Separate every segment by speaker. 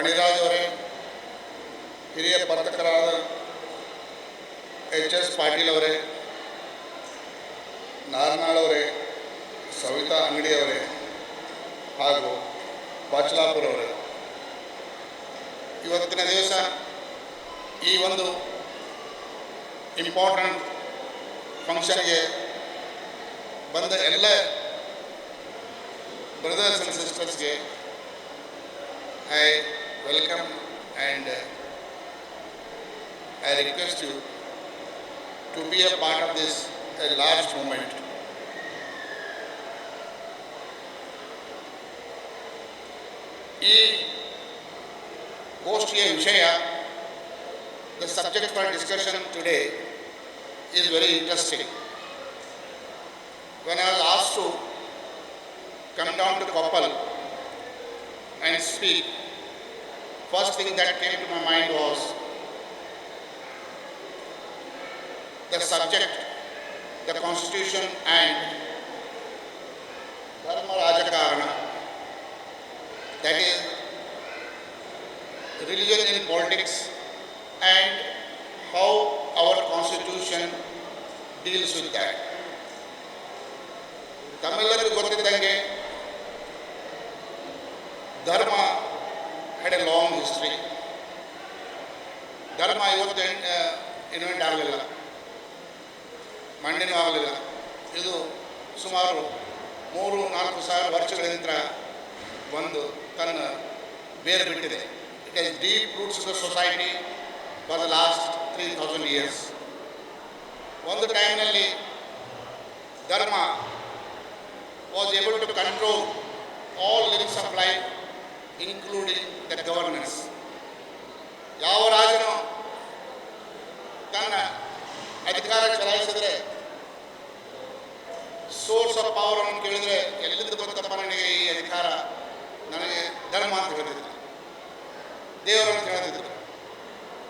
Speaker 1: ಫಣಿರಾಜ್ ಅವರೇ, ಹಿರಿಯ ಪತ್ರಕರಾದ H S Patil ಅವರೇ ನಾರನಾಳವರೇ ಅವರೇ, ಸವಿತಾ ಅಂಗಡಿ ಅವರೇ, ಹಾಗೂ ಬಾಚಲಾಪುರ ಅವರೇ. ಇವತ್ತಿನ ದಿವಸ ಈ ಒಂದು ಇಂಪಾರ್ಟೆಂಟ್ ಫಂಕ್ಷನ್ಗೆ ಬಂದ ಎಲ್ಲ brothers and ಸಿಸ್ಟರ್ಸ್ಗೆ I welcome and I request you to be a part of this a large moment ಈ ಗೋಷ್ಠಿಯ ವಿಷಯ the subject for discussion today is very interesting. When I was asked to come down to Koppal and speak, first thing that came to my mind was the subject, the constitution and Dharma Rajakarana, that is religion in politics and how our constitution deals with that. ತಮ್ಮೆಲ್ಲರಿಗೂ ಗೊತ್ತಿದ್ದಂಗೆ dharma had a long history dharma ಇವತ್ತು invent ಆಗಲಿಲ್ಲ. ಮಣ್ಣಿನೂ ಆಗಲಿಲ್ಲ. ಇದು ಸುಮಾರು ಮೂರು, ನಾಲ್ಕು ಸಾವಿರ ವರ್ಷಗಳ ನಂತರ ಒಂದು ತನ್ನ ಬೇರೆ ಬಿಟ್ಟಿದೆ. It has deep roots the society for the last three thousand years ಒಂದು ಟೈಮ್ನಲ್ಲಿ dharma was able to control all livings of life including the governance ಯಾವ ರಾಜನು ತನ್ನ ಅಧಿಕಾರ ಚಲಾಯಿಸಿದ್ರೆ ಸೋರ್ಸ್ ಆಫ್ ಪವರ್ ಅನ್ನು ಕೇಳಿದ್ರೆ ಎಲ್ಲಿಂದ ಬರುತ್ತಪ್ಪ ನನಗೆ ಈ ಅಧಿಕಾರ? ನನಗೆ ಧರ್ಮ ಅಂತ ಹೇಳಿದ್ರು. ದೇವರನ್ನು ಅಂತ ಹೇಳ್ತಿದ್ರು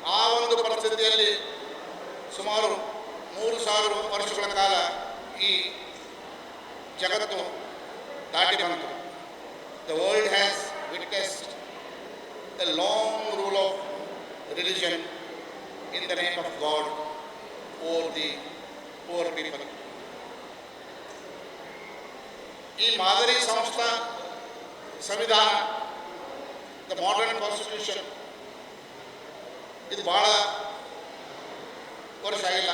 Speaker 1: ಆ ಒಂದು ಪರಿಸ್ಥಿತಿಯಲ್ಲಿ ಸುಮಾರು ಮೂರು ಸಾವಿರ ವರ್ಷಗಳ ಕಾಲ ಈ ಜಗತ್ತು ದಾಟಿ ಬಂತು. The world has witnessed the long rule of religion in the name of God or the poor people ಈ ಮಾದರಿ ಸಂಸ್ಥಾ ಸಂವಿಧಾನ ದ ಮಾಡರ್ನ್ ಕಾನ್ಸ್ಟಿಟ್ಯೂಷನ್ ಇದು ಭಾಳ ವರ್ಷ ಆಗಿಲ್ಲ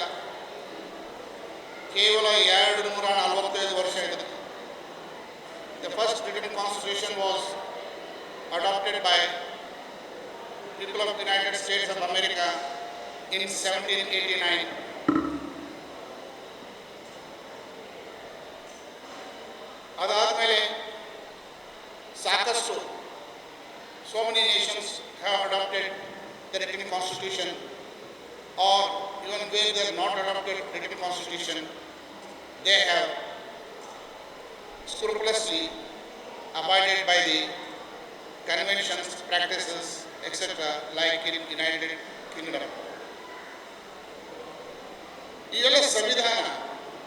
Speaker 1: ಕೇವಲ ಎರಡು ನೂರ ನಲವತ್ತೈದು ವರ್ಷ ಇದೆ the first British constitution was adopted by people of United States of America in seventeen eighty nine ಅದಾದಮೇಲೆ ಸಾಕಷ್ಟು so many nations have adopted the written constitution or even where they have not adopted written constitution, they have scrupulously abided by the conventions, practices, etc., like in United Kingdom. ಇವೆಲ್ಲ ಸಂವಿಧಾನ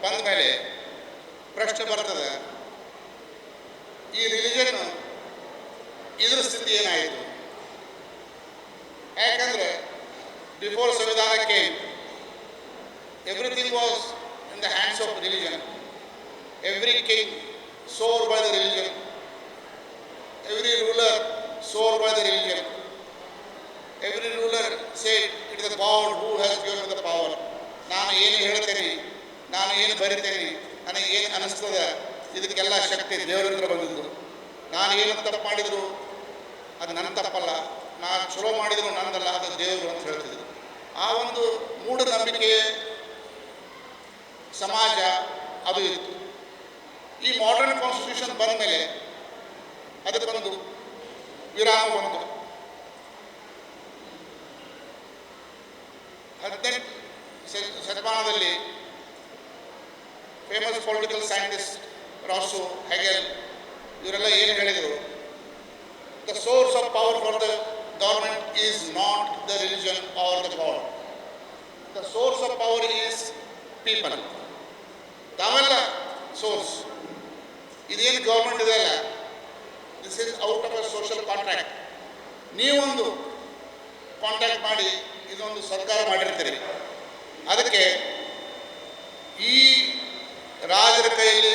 Speaker 1: ಬಂದ ಮೇಲೆ ಪ್ರಶ್ನೆ ಬರ್ತದೆ ಈ religion ಇದ್ರ ಸ್ಥಿತಿ ಏನಾಯಿತು ಯಾಕಂದ್ರೆ ಬಿಫೋರ್ ಸಂವಿಧಾನಕ್ಕೆ everything was in the hands of religion every king swore by the religion every ruler swore the religion. Every every ruler said it the God who has given the power ನಾನು ಏನು ಹೇಳ್ತೇನೆ ನಾನು ಏನು ಬರಿತೇನೆ ನನಗೆ ಏನು ಅನಿಸ್ತದೆ? ಇದಕ್ಕೆಲ್ಲ ಶಕ್ತಿ ದೇವರಿಂದ ಬಂದಿದ್ದು. ನಾನು ಏನು ತಪ್ಪು ಮಾಡಿದ್ರು? ಅದು ನನ್ನ ತಪ್ಪಲ್ಲ. ನಾನು ಚಲೋ ಮಾಡಿದ್ರು ನನ್ನದಲ್ಲ. ಅದು ದೇವರು ಅಂತ ಹೇಳ್ತಿದ್ರು. ಆ ಒಂದು ಮೂಢನಂಬಿಕೆ ಸಮಾಜ ಅದು ಇತ್ತು. ಈ ಮಾಡರ್ನ್ ಕಾನ್ಸ್ಟಿಟ್ಯೂಷನ್ ಬಂದ ಮೇಲೆ ಅದಕ್ಕೊಂದು ವಿರಾಮ ಬಂತು ಹದಿನೆಂಟು ಶತಮಾನದಲ್ಲಿ famous political scientist Rousseau Hegel ಇವರೆಲ್ಲ ಏನು ಹೇಳಿದರು? The source of power for the government is not the religion or the power the source of power is people ತಾವೆಲ್ಲ ಸೋರ್ಸ್ ಇದೇನು ಗೌರ್ಮೆಂಟ್ ಇದೆ ಅಲ್ಲ? This is out of a social contract ನೀವೊಂದು contract ಮಾಡಿ, ಇದೊಂದು ಸರ್ಕಾರ ಮಾಡಿರ್ತೀರಿ. ಅದಕ್ಕೆ ಈ ರಾಜರ ಕೈಯಲ್ಲಿ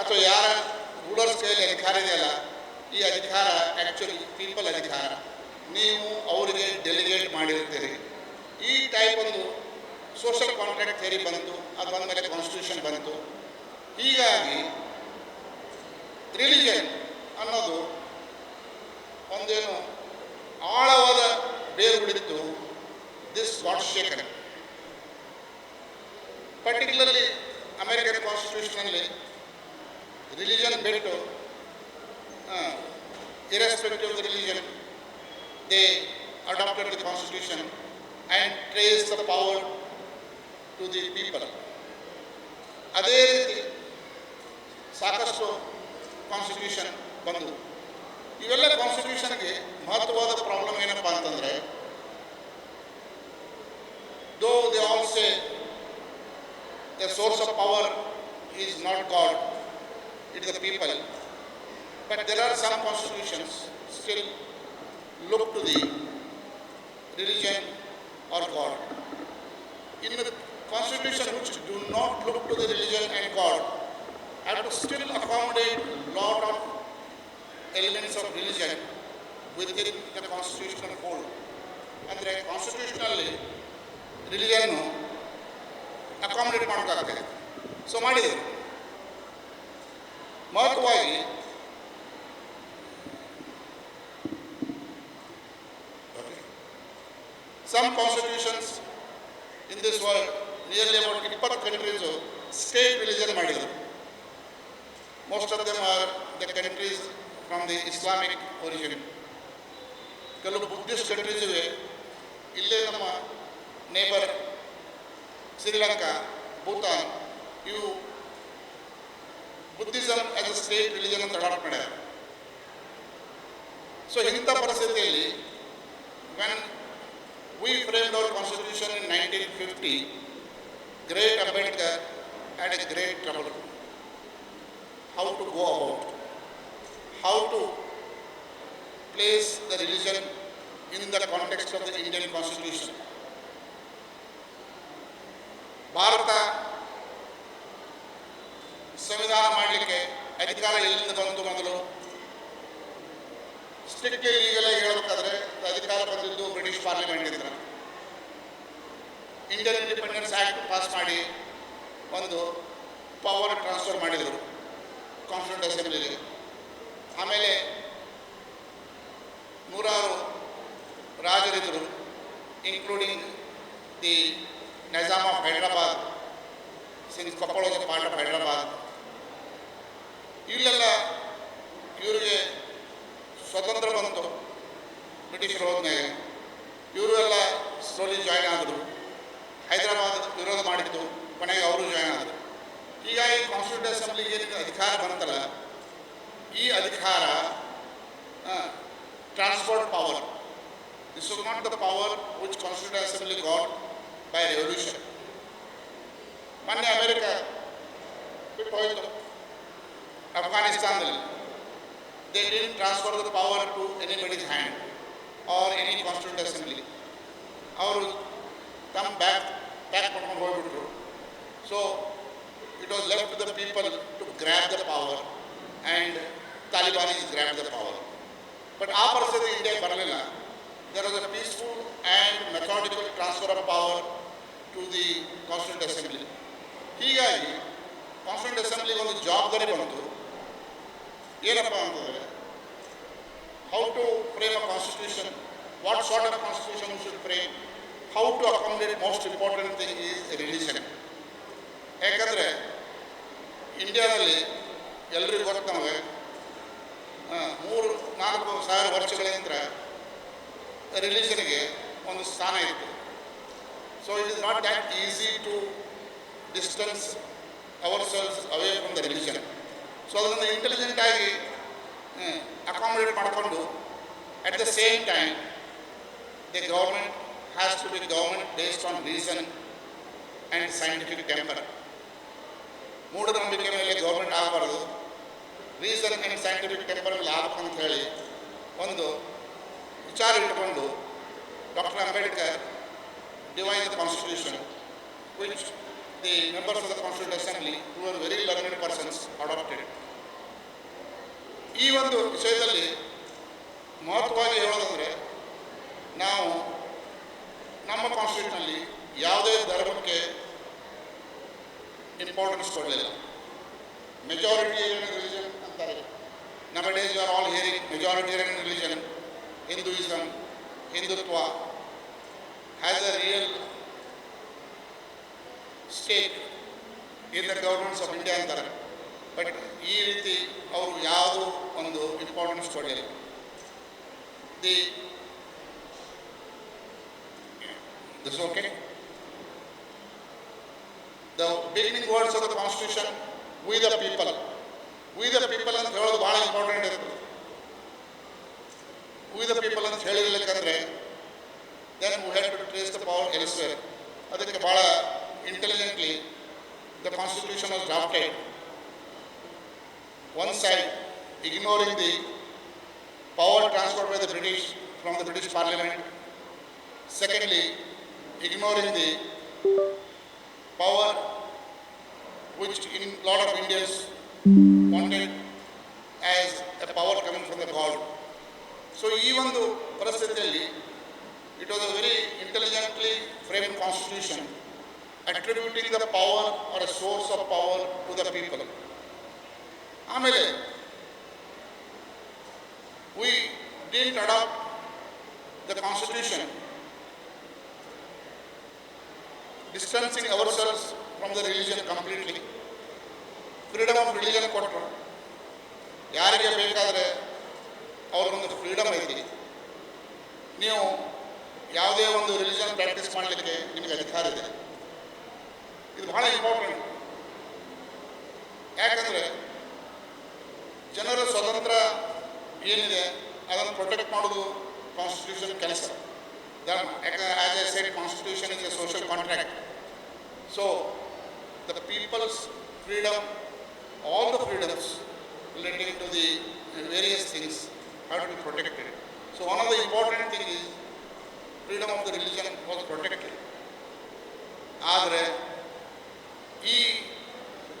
Speaker 1: ಅಥವಾ ಯಾರ ರೂಲರ್ಸ್ ಕೈಯಲ್ಲಿ ಅಧಿಕಾರ ಇದೆಯಲ್ಲ, ಈ ಅಧಿಕಾರ ಆ್ಯಕ್ಚುಲಿ ಪೀಪಲ್ ಅಧಿಕಾರ. ನೀವು ಅವರಿಗೆ ಡೆಲಿಗೇಟ್ ಮಾಡಿರ್ತೀರಿ. ಈ ಟೈಪ್ ಒಂದು ಸೋಷಿಯಲ್ ಕಾಂಟ್ರಾಕ್ಟ್ ಥಿಯರಿ ಬಂತು, ಅದು ಬಂದ ಮೇಲೆ ಕಾನ್ಸ್ಟಿಟ್ಯೂಷನ್ ಬಂತು. ಹೀಗಾಗಿ ರಿಲಿಜನ್ ಅನ್ನೋದು ಒಂದೇನು ಆಳವಾದ ಬೇರು ಬಿಡಿತ್ತು this what shaken particularly American ಕಾನ್ಸ್ಟಿಟ್ಯೂಷನಲ್ಲಿ religion ಬಿಟ್ಟು irrespective of the religion they adopted the constitution and trace the power to the people ಅದೇ ರೀತಿ ಸಾಕಷ್ಟು ಕಾನ್ಸ್ಟಿಟ್ಯೂಷನ್ ಬಂದವು ಇವೆಲ್ಲ ಕಾನ್ಸ್ಟಿಟ್ಯೂಷನ್ಗೆ ಮಹತ್ವವಾದ ಪ್ರಾಬ್ಲಮ್ ಏನಪ್ಪ ಅಂತಂದರೆ though they all say the source of power is not God it the people but there are some constitutions still look to the religion or God in the constitution which do not look to the religion and God have to still accommodate lot of elements of religion within the constitutional fold. ಅಂದರೆ ಕಾನ್ಸ್ಟಿಟ್ಯೂಷನಲ್ಲಿ ರಿಲಿಜನ್ನು accommodate ಮಾಡೋಕ್ಕಾಗತ್ತೆ so ಮಾಡಿದರು ಮಹತ್ವವಾಗಿ some constitutions in this world nearly about ಇಪ್ಪತ್ತು countries state religion ಮಾಡಿದರು. Most of them are the countries from the Islamic origin ಕೆಲವು Buddhist countries ಇವೆ ಇಲ್ಲೇ ನಮ್ಮ ನೇಬರ್ ಶ್ರೀಲಂಕಾ ಭೂತಾನ್ ಇವು Buddhism as a state religion ಅಂತ ಅಡಾಪ್ಟ್ ಮಾಡ್ಯಾರ. ಸೊ ಇಂಥ ಪರಿಸ್ಥಿತಿಯಲ್ಲಿ when we framed our constitution in 1950, great Ambedkar had a great trouble. How to go about, how to place the religion in the context of the Indian constitution. Bharat ಸಂವಿಧಾನ ಮಾಡಲಿಕ್ಕೆ ಅಧಿಕಾರ ಎಲ್ಲಿಂದ ಬಂತು ಮೊದಲು? Strictly ಈಗೆಲ್ಲ ಹೇಳಬೇಕಾದ್ರೆ ಅಧಿಕಾರ ಬಂದಿದ್ದು ಬ್ರಿಟಿಷ್ ಪಾರ್ಲಿಮೆಂಟ್ ಇದ್ರ ಇಂಡಿಯನ್ ಇಂಡಿಪೆಂಡೆನ್ಸ್ ಆ್ಯಕ್ಟ್ ಪಾಸ್ ಮಾಡಿ ಒಂದು ಪವರ್ ಟ್ರಾನ್ಸ್ಫರ್ ಮಾಡಿದರು ಕಾನ್ಸ್ಟಿಟ್ಯೂಂಟ್ ಅಸೆಂಬ್ಲಿಗೆ ಆಮೇಲೆ ನೂರಾರು ರಾಜರಿದ್ದರು including the Nizam of Hyderabad since Koppal part of Hyderabad ಇಲ್ಲೆಲ್ಲ ಇವರಿಗೆ ಸ್ವತಂತ್ರ ಬಂತು ಬ್ರಿಟಿಷರು ಹೋದ್ಮೇಲೆ ಇವರು ಎಲ್ಲ ಸ್ಲೋಲಿ ಜಾಯ್ನ್ ಆದರು. ಹೈದರಾಬಾದ್ ವಿರೋಧ ಮಾಡಿದ್ದು ಕೊನೆಗೆ ಅವರು ಜಾಯ್ನ್ ಆದರು. ಹೀಗಾಗಿ ಕಾನ್ಸ್ಟಿಟ್ಯೂಟ್ ಅಸೆಂಬ್ಲಿಗೆ ಏನು ಅಧಿಕಾರ ಬಂತಲ್ಲ. ಈ ಅಧಿಕಾರ transport power this is not the power which constituent assembly got by revolution ಮೊನ್ನೆ ಅಮೆರಿಕ ಬಿಟ್ಟು ಹೋಯಿತು ಅಫ್ಘಾನಿಸ್ತಾನದಲ್ಲಿ. They didn't transfer the power to anybody's hand or any constituent assembly. ಅವರು ತಮ್ಮ ಬ್ಯಾಕ್ ಪ್ಯಾಕ್ ಮಾಡ್ಕೊಂಡು ಹೋಗ್ಬಿಟ್ರು. So it was left the people to grab the power and Talibanese grab the power but ಆ ಪರಿಸ್ಥಿತಿ ಇಂಡಿಯಾಗೆ ಬರಲಿಲ್ಲ there was a peaceful and methodical transfer of power to the constituent assembly ಹೀಗಾಗಿ constituent ಅಸೆಂಬ್ಲಿಗೆ ಒಂದು ಜವಾಬ್ದಾರಿ ಬಂತು. ಏನಪ್ಪ ಅಂತಂದರೆ how to frame a constitution what sort of constitution should frame how to accommodate most important thing is religion ಯಾಕಂದರೆ ಇಂಡಿಯಾದಲ್ಲಿ ಎಲ್ರಿಗೂ ಗೊತ್ತು ನಮಗೆ. ಮೂರು, ನಾಲ್ಕು ಸಾವಿರ ವರ್ಷಗಳಿಂದ ರಿಲಿಜನ್ಗೆ ಒಂದು ಸ್ಥಾನ ಇತ್ತು. So it is not that easy to distance ourselves away from the religion so ಅದನ್ನು ಇಂಟೆಲಿಜೆಂಟಾಗಿ ಅಕಾಮಿಡೇಟ್ ಮಾಡಿಕೊಂಡು at the same time the government has to be government based on reason and scientific temper ಮೂಢನಂಬಿಕೆ ಮೇಲೆ government ಆಗಬಾರ್ದು. Reason and scientific temple ಯಾವ ಅಂತ ಹೇಳಿ ಒಂದು ವಿಚಾರ ಇಟ್ಟುಕೊಂಡು doctor Ambedkar divine the constitution which the members of the constitute assembly who are very learned persons adopted ಈ ಒಂದು ವಿಷಯದಲ್ಲಿ ಮಹತ್ವವಾಗಿ ಹೇಳೋದಂದರೆ, ನಾವು ನಮ್ಮ ಕಾನ್ಸ್ಟಿಟ್ಯೂಷನಲ್ಲಿ ಯಾವುದೇ ಧರ್ಮಕ್ಕೆ ಇಂಪಾರ್ಟೆನ್ಸ್ ಕೊಡಲಿಲ್ಲ. ಮೆಜಾರಿಟಿ ನಮ್ಮ days are all hearing majoritarian religion Hinduism Hindutva has a real stake in the governments of India ಅಂತಾರೆ ಬಟ್ ಈ ರೀತಿ ಅವರು ಯಾವುದೂ ಒಂದು ಇಂಪಾರ್ಟೆನ್ಸ್ ಕೊಡಲಿಲ್ಲ the this okay the beginning words of the constitution we the people we the people ಅಂತ ಹೇಳೋದು ಭಾಳ ಇಂಪಾರ್ಟೆಂಟ್ ಇರುತ್ತೆ ವಿ ದ ಪೀಪಲ್ ಅಂತ ಹೇಳಿರ್ಲಿಕ್ಕಂದ್ರೆ then we had to trace the power elsewhere ಅದಕ್ಕೆ ಭಾಳ intelligently the constitution was drafted one side ignoring the power transferred by the British from the British Parliament. Secondly, ignoring the power which in lot of Indians wanted as a power coming from the God. So, ಈ ಒಂದು ಪರಿಸ್ಥಿತಿಯಲ್ಲಿ it was a very intelligently frame constitution attributing the power or a source of power to the people ಆಮೇಲೆ we didn't adopt the constitution distancing ourselves from the religion completely freedom religion ಕೊಟ್ಟರು. ಯಾರಿಗೆ ಬೇಕಾದರೆ ಅವ್ರಿಗೊಂದು freedom ಐತಿ. ನೀವು ಯಾವುದೇ ಒಂದು religion practice ಮಾಡಲಿಕ್ಕೆ ನಿಮಗೆ ಅಧಿಕಾರ ಇದೆ. ಇದು ಬಹಳ ಇಂಪಾರ್ಟೆಂಟ್ ಯಾಕಂದರೆ ಜನರ ಸ್ವತಂತ್ರ ಏನಿದೆ ಅದನ್ನು ಪ್ರೊಟೆಕ್ಟ್ ಮಾಡೋದು ಕಾನ್ಸ್ಟಿಟ್ಯೂಷನ್ ಕೆಲಸ. As a set constitution is a social contract so the people's freedom all the freedoms relating to the various things have to be protected so one of the important thing is freedom of the religion was protected ಆದರೆ ಈ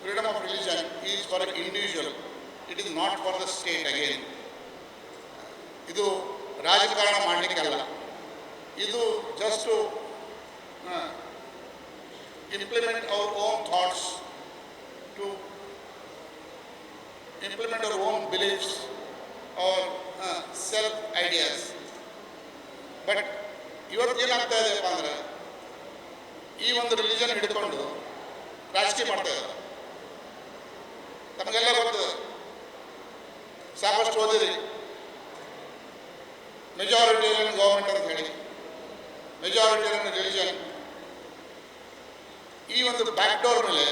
Speaker 1: freedom of religion is for individual it is not for the state again ಇದು ರಾಜಕಾರಣ ಮಾಡಲಿಕ್ಕಲ್ಲ ಇದು just implement our own thoughts to implement own beliefs or uh, self ideas but ಇವತ್ತು ಏನಾಗ್ತಾ ಇದೆಯಪ್ಪ ಅಂದ್ರೆ ಈ ಒಂದು ರಿಲಿಜನ್ ಹಿಡ್ಕೊಂಡು ರಾಜಕೀಯ ಮಾಡ್ತಾ ಇದ್ದಾರೆ. ತಮಗೆಲ್ಲ ಗೊತ್ತದೆ ಸಾಕಷ್ಟು ಓದಿರಿ. ಮೆಜಾರಿಟೇರಿಯನ್ ಗೌರ್ಮೆಂಟ್ ಅಂತ ಹೇಳಿ. ಮೆಜಾರಿಟೇರಿಯನ್ ರಿಲಿಜನ್ ಈ ಒಂದು ಬ್ಯಾಕ್ ಡೋರ್ ಮೇಲೆ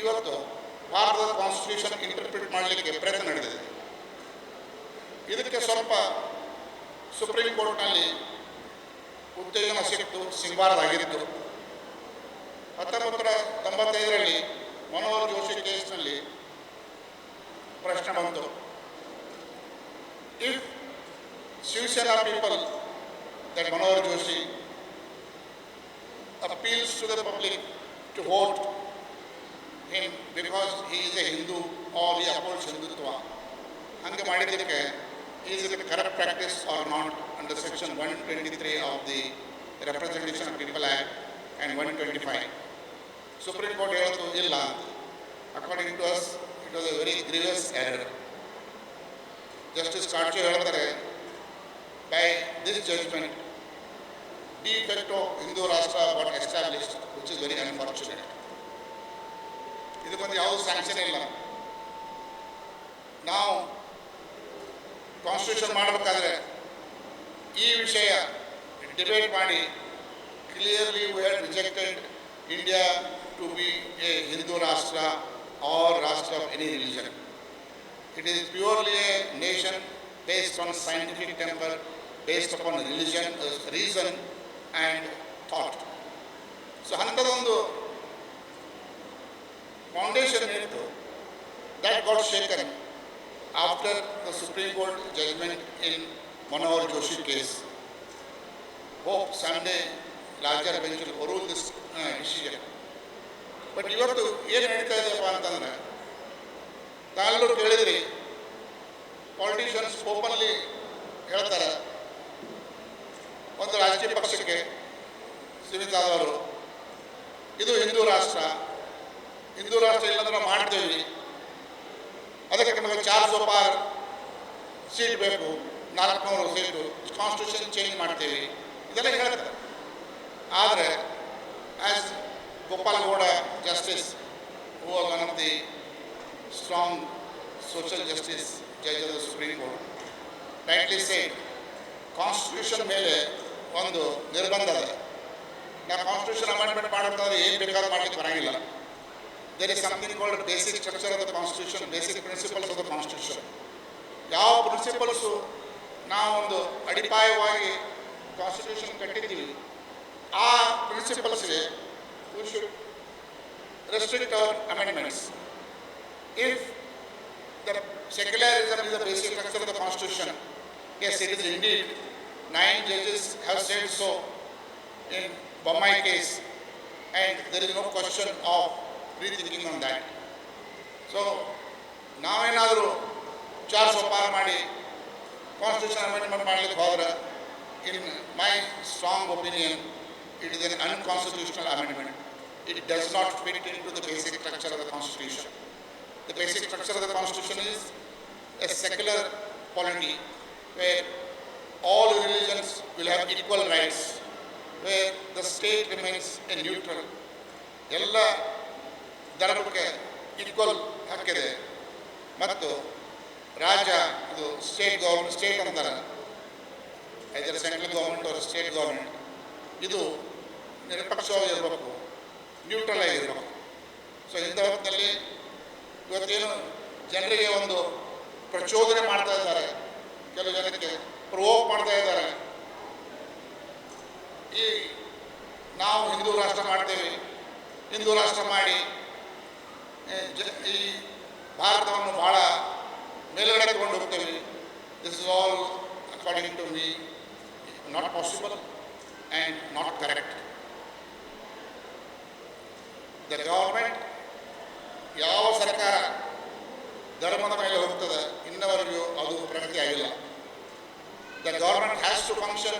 Speaker 1: ಇವತ್ತು ಭಾರತದ ಕಾನ್ಸ್ಟಿಟ್ಯೂಷನ್ ಇಂಟರ್ಪ್ರಿಟ್ ಮಾಡಲಿಕ್ಕೆ ಪ್ರಯತ್ನ ನಡೆದಿದೆ. ಇದಕ್ಕೆ ಸ್ವಲ್ಪ ಸುಪ್ರೀಂ ಕೋರ್ಟ್ನಲ್ಲಿ ಉತ್ತೇಜನ ಸಿಕ್ತು ಸಿಗಬಾರ್ದಾಗಿತ್ತು ಹತ್ತೊಂಬತ್ತರ ತೊಂಬತ್ತೈದರಲ್ಲಿ ಮನೋಹರ್ ಜೋಶಿ ಕೇಸ್ನಲ್ಲಿ ಪ್ರಶ್ನೆ ಬಂತು. If Shiv Sena people that Manohar Joshi appeals to the public to vote him because he is a Hindu or he upholds Hindutva. Hanga Madidike, is it a corrupt practice or not under section 123 of the Representation of People Act and 125. Supreme Court Yavatu Illa, according to us, it was a very grievous error. Justice Karchu Yavadare, by this judgment, de facto Hindu Rashtra got established, which is very unfortunate. ಇದಕ್ಕೊಂದು ಯಾವುದೂ sanction ಇಲ್ಲ. ನಾವು constitution ಮಾಡಬೇಕಾದ್ರೆ ಈ ವಿಷಯ debate ಮಾಡಿ clearly we had rejected India to be a Hindu rashtra or rashtra of any religion it is purely a nation based on scientific temple based upon religion reason and thought so ಅಂಥದ್ದೊಂದು foundation ಇತ್ತು that got shaken after the Supreme Court judgment in Manohar Joshi case. Hope someday larger bench will overrule this uh, decision. But ಇವತ್ತು ಏನು ನಡೀತಾ ಇದೆಯಪ್ಪ ಅಂತಂದ್ರೆ ತಾವೆಲ್ಲರೂ ಕೇಳಿದ್ರಿ politicians openly ಹೇಳ್ತಾರೆ ಒಂದು ರಾಜಕೀಯ ಪಕ್ಷಕ್ಕೆ ಸೀಮಿತಾದವರು ಇದು ಹಿಂದೂ ರಾಷ್ಟ್ರ ಹಿಂದೂ ರಾಷ್ಟ್ರ ಇಲ್ಲಂದ್ರೆ ಮಾಡ್ತೇವೆ. ಅದಕ್ಕೆ ನಮಗೆ ಚಾರ್ ಪಾರ್ ಸೀಟ್ ಬೇಕು, ನಾಲ್ಕುನೂರು ಸೀಟು ಕಾನ್ಸ್ಟಿಟ್ಯೂಷನ್ ಚೇಂಜ್ ಮಾಡ್ತೇವೆ. ಇದೆಲ್ಲ ಹೇಳ್ತಾರೆ ಆದರೆ as Gopala Gowda justice who R one of the strong social justice judge of the supreme court rightly said constitution ಮೇಲೆ ಒಂದು ನಿರ್ಬಂಧ ಇದೆ. ನಾವು ಕಾನ್ಸ್ಟಿಟ್ಯೂಷನ್ ಅಮೆಂಡ್ಮೆಂಟ್ ಮಾಡಬೇಕಾದ್ರೆ ಏನು ಬೇಕಾದ್ರೂ ಮಾಡಲಿಕ್ಕೆ ಬರೋಂಗಿಲ್ಲ. There is something called basic structure of the constitution basic principles of the constitution ಯಾವ ಪ್ರಿನ್ಸಿಪಲ್ಸು ನಾವೊಂದು ಅಡಿಪಾಯವಾಗಿ ಕಾನ್ಸ್ಟಿಟ್ಯೂಷನ್ ಕಟ್ಟಿದ್ದೀವಿ ಆ ಪ್ರಿನ್ಸಿಪಲ್ಸ್ಗೆ we should restrict our amendments. If the secularism is the basic structure of the constitution, yes, it is indeed. Nine judges have said so in Bombay case, and there is no question of rethinking on that. So, ನಾವೇನಾದರೂ ಚಾರ್ ಸೋಪಾರ್ ಮಾಡಿ constitution amendment ಮಾಡಲಿಕ್ಕೆ ಹೋದ್ರೆ in my strong opinion it is an unconstitutional amendment. It does not fit into the basic structure of the Constitution. The basic structure of the Constitution is a secular polity where all religions will have equal rights, where the state remains a neutral. ಎಲ್ಲ ಧರ್ಮಕ್ಕೆ equal ಹಕ್ಕಿದೆ ಮತ್ತು ರಾಜ ಇದು state government state ಅಂತಾರೆ either central government ಅವರು state government ಇದು ನಿರಪಕ್ಷವಾಗಿರಬೇಕು ನ್ಯೂಟ್ರಲ್ ಆಗಿರಬೇಕು. ಸೊ ಇಂಥ ಹೊತ್ತಿನಲ್ಲಿ ಇವತ್ತೇನು ಜನರಿಗೆ ಒಂದು ಪ್ರಚೋದನೆ ಮಾಡ್ತಾ ಇದ್ದಾರೆ. ಕೆಲವು ಜನಕ್ಕೆ ಪ್ರವೋಕ್ ಮಾಡ್ತಾ ಇದ್ದಾರೆ. ಈ ನಾವು ಹಿಂದೂ ರಾಷ್ಟ್ರ ಮಾಡ್ತೇವೆ, ಹಿಂದೂ ರಾಷ್ಟ್ರ ಮಾಡಿ ಈ ಭಾರತವನ್ನು ಭಾಳ ಮೇಲುಗಡೆ ತಗೊಂಡು ಹೋಗ್ತೇವೆ this is all according to me not possible and not correct the government ಯಾವ ಸರ್ಕಾರ ಧರ್ಮದ ಮೇಲೆ ಹೋಗ್ತದೆ ಇನ್ನವರೆಗೂ ಅದು ಪ್ರಗತಿ ಆಗಿಲ್ಲ. The government has to function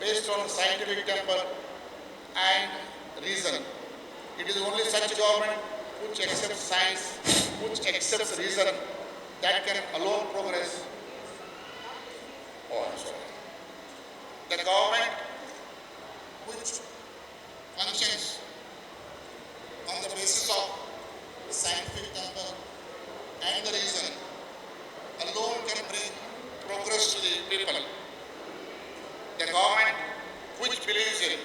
Speaker 1: based on scientific temper and reason it is only such government which accepts science, which accepts reason, that can alone progress. Oh. The government which functions on the basis of scientific temper and the reason alone can bring progress to the people. The government which believes in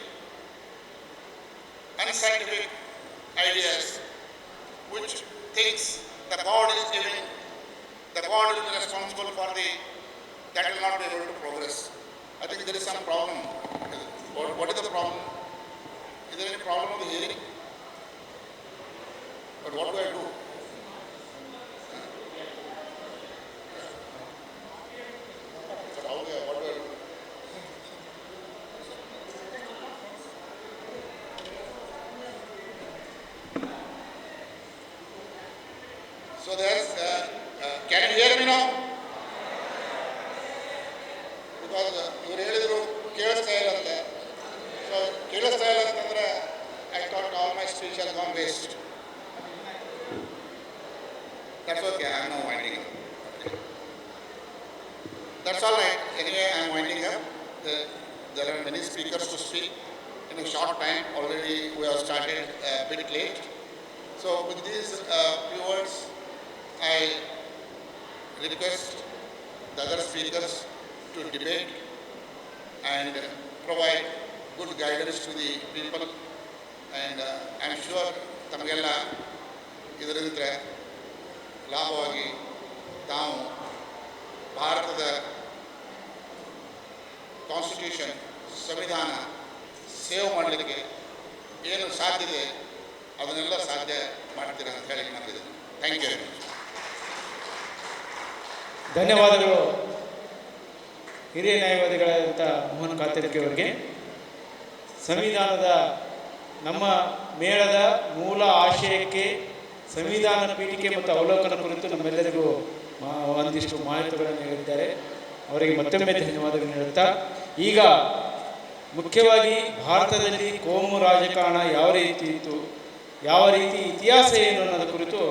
Speaker 1: unscientific ideas, which thinks the God is giving, the God is responsible for the, that will not be able to progress. I think there is some problem. What, what is the problem? Is there any problem of the hearing? But what do I do? That's okay, I am now winding up. Okay. That's all right. Anyway, I am winding up. The, there are many speakers to speak. In a short time, already we have started uh, a bit late. So with these uh, few words, I request the other speakers to debate and provide good guidance to the people and uh, I'm sure ತಮಗೆಲ್ಲ ಇದರಿಂದ ಲಾಭವಾಗಿ ತಾವು ಭಾರತದ constitution ಸಂವಿಧಾನ save ಮಾಡಲಿಕ್ಕೆ ಏನು ಸಾಧ್ಯತೆ ಅದನ್ನೆಲ್ಲ ಸಾಧ್ಯ ಮಾಡ್ತೀರಾ ಅಂತ ಹೇಳಿ ನಂಬಿದ್ದೀನಿ ಥ್ಯಾಂಕ್ ಯು
Speaker 2: ಧನ್ಯವಾದಗಳು. ಹಿರಿಯ ನ್ಯಾಯವಾದಿಗಳಾದಂಥ ಮೋಹನ್ ಕಾತರ್ಕಿ ಅವರಿಗೆ. ಸಂವಿಧಾನದ ನಮ್ಮ ಮೇಳದ ಮೂಲ ಆಶಯಕ್ಕೆ ಸಂವಿಧಾನ ಪೀಠಿಕೆ ಮತ್ತು ಅವಲೋಕನ ಕುರಿತು ನಮ್ಮೆಲ್ಲರಿಗೂ ಒಂದಿಷ್ಟು ಮಾಹಿತಿಗಳನ್ನು ನೀಡಿದ್ದಾರೆ. ಅವರಿಗೆ ಮತ್ತೊಮ್ಮೆ ಧನ್ಯವಾದಗಳನ್ನು ಹೇಳುತ್ತಾ ಈಗ ಮುಖ್ಯವಾಗಿ ಭಾರತದಲ್ಲಿ ಕೋಮು ರಾಜಕಾರಣ ಯಾವ ರೀತಿ ಇತ್ತು, ಯಾವ ರೀತಿ ಇತಿಹಾಸ ಏನು ಅನ್ನೋದ್ರ ಕುರಿತು